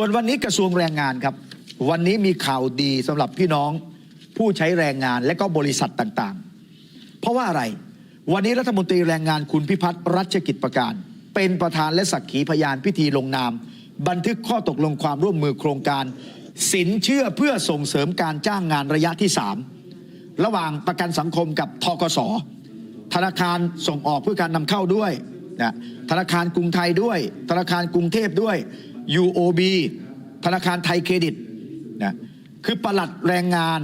ส่วนวันนี้กระทรวงแรงงานครับ วันนี้มีข่าวดีสำหรับพี่น้องผู้ใช้แรงงานและก็บริษัทต่างๆ เพราะว่าอะไร วันนี้รัฐมนตรีแรงงานคุณพิพัฒน์รัชกิจประการ เป็นประธานและสักขีพยานพิธีลงนาม บันทึกข้อตกลงความร่วมมือโครงการ สินเชื่อเพื่อส่งเสริมการจ้างงานระยะที่ 3 ระหว่างประกันสังคมกับทกสธนาคารส่งออกเพื่อการนำเข้าด้วยนะธนาคารกรุงไทยด้วย ธนาคารกรุงเทพด้วย UOB ธนาคารไทยเครดิตนะคือประหลัดแรงงาน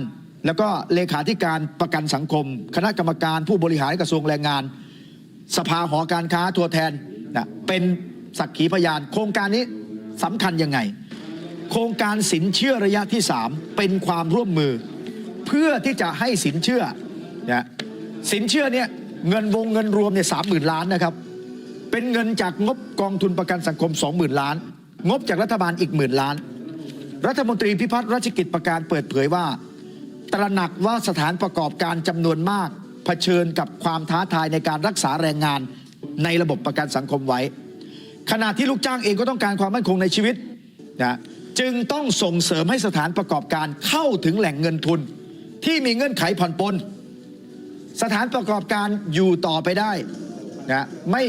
แล้วก็เลขาธิการประกันสังคม คณะกรรมการผู้บริหารกระทรวงแรงงาน สภาหอการค้าตัวแทนนะเป็นสักขีพยาน โครงการนี้สำคัญยังไง โครงการสินเชื่อระยะที่ 3 เป็นความร่วมมือ เพื่อที่จะให้สินเชื่อนะสินเชื่อเนี่ยเงินวงเงินรวมเนี่ยสามหมื่นล้านนะครับ เป็นเงินจากงบกองทุนประกันสังคม 20,000 ล้าน งบจากรัฐบาลอีกหมื่นล้าน รัฐมนตรีพิพัฒน์รัชกิจประการเปิดเผยว่า ตระหนักว่าสถานประกอบการจำนวนมากเผชิญกับความท้าทายในการรักษาแรงงานในระบบประกันสังคมไว้ ขณะที่ลูกจ้างเองก็ต้องการความมั่นคงในชีวิตนะจึงต้องส่งเสริมให้สถานประกอบการเข้าถึงแหล่งเงินทุน ที่มีเงื่อนไขผ่อนปลนสถานประกอบการอยู่ต่อไปได้นะไม่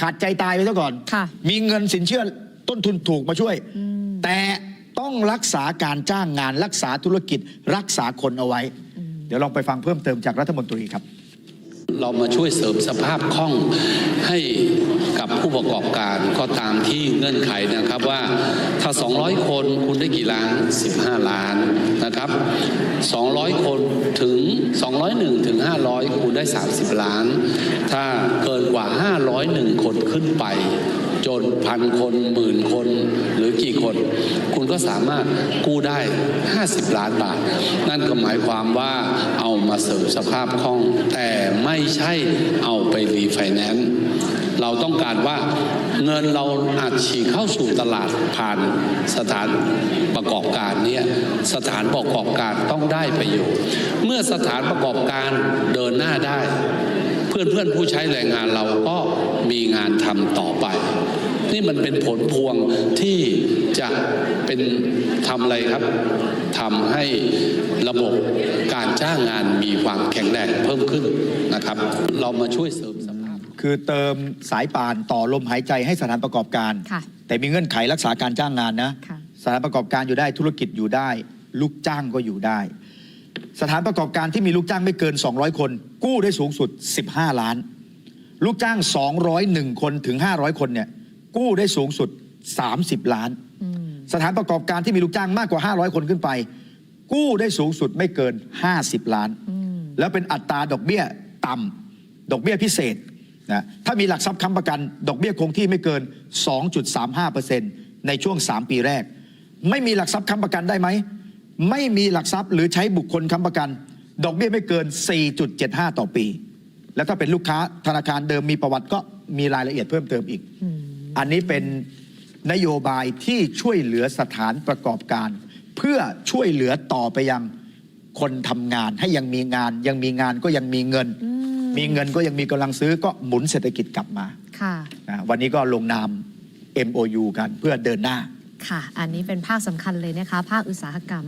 ขาดใจตายไปซะก่อน ค่ะ มีเงินสินเชื่อต้นทุนถูกมาช่วย แต่ต้องรักษาการจ้างงาน รักษาธุรกิจ รักษาคนเอาไว้ เดี๋ยวลองไปฟังเพิ่มเติมจากรัฐมนตรีครับ เรามาช่วยเสริมสภาพคล่องให้กับผู้ประกอบการก็ตามที่เงื่อนไขนะครับว่าถ้า 200 คนคุณได้กี่ล้าน 15 ล้านนะครับ 200 คนถึง 201 ถึง 500 คุณได้ 30 ล้าน ถ้าเกินกว่า 501 คนขึ้นไป จนพันคนหมื่นคนหรือกี่คน คุณก็สามารถกู้ได้ 50 ล้านบาท นั่นก็หมายความว่าเอามาเสริมสภาพคล่องแต่ ไม่ใช่เอาไปรีไฟแนนซ์เราต้องการว่าเงินเราอาจฉีกเข้าสู่ตลาดผ่านสถานประกอบการเนี่ยสถานประกอบการต้องได้ประโยชน์ เมื่อสถานประกอบการเดินหน้าได้ เพื่อนเพื่อนๆผู้ใช้แรงงานเราก็มีงานทำต่อไป นี่มันเป็นผลพวงที่จะเป็นทำอะไรครับทำให้ระบบการจ้างงานมีความแข็งแรงเพิ่มขึ้นนะครับ เรามาช่วยเสริมสภาพ คือเติมสายป่านต่อลมหายใจให้สถานประกอบการ ค่ะ แต่มีเงื่อนไขรักษาการจ้างงานนะ ค่ะ สถานประกอบการอยู่ได้ธุรกิจอยู่ได้ ลูกจ้างก็อยู่ได้ สถานประกอบการที่มีลูกจ้างไม่เกิน 200 คน กู้ได้สูงสุด 15 ล้าน ลูกจ้าง 201 คนถึง 500 คนเนี่ย กู้ได้สูงสุด 30 ล้านอืมสถานประกอบการที่มีลูกจ้างมากกว่า 500 คนขึ้นไป กู้ได้สูงสุดไม่เกิน 50 ล้านอืมแล้วเป็นอัตราดอกเบี้ยต่ำดอกเบี้ยพิเศษนะถ้ามีหลักทรัพย์ค้ำประกัน ดอกเบี้ยคงที่ไม่เกิน 2.35%ในช่วง 3 ปีแรก ไม่มีหลักทรัพย์ค้ำประกันได้ไหม ไม่มีหลักทรัพย์หรือใช้บุคคลค้ำประกัน ดอกเบี้ยไม่เกิน 4.75 ต่อปี แล้วถ้าเป็นลูกค้าธนาคารเดิมมีประวัติก็มีรายละเอียดเพิ่มเติมอีก อืมอันนี้เป็นนโยบายที่ช่วยเหลือสถานประกอบการ เพื่อช่วยเหลือต่อไปยังคนทำงานให้ยังมีงาน ยังมีงานก็ยังมีเงินอืมมีเงินก็ยังมีกำลังซื้อก็หมุนเศรษฐกิจกลับมาค่ะนะวันนี้ก็ลงนาม MOU กันเพื่อเดินหน้า ค่ะ อันนี้เป็นภาคสำคัญเลยนะคะ ภาคอุตสาหกรรม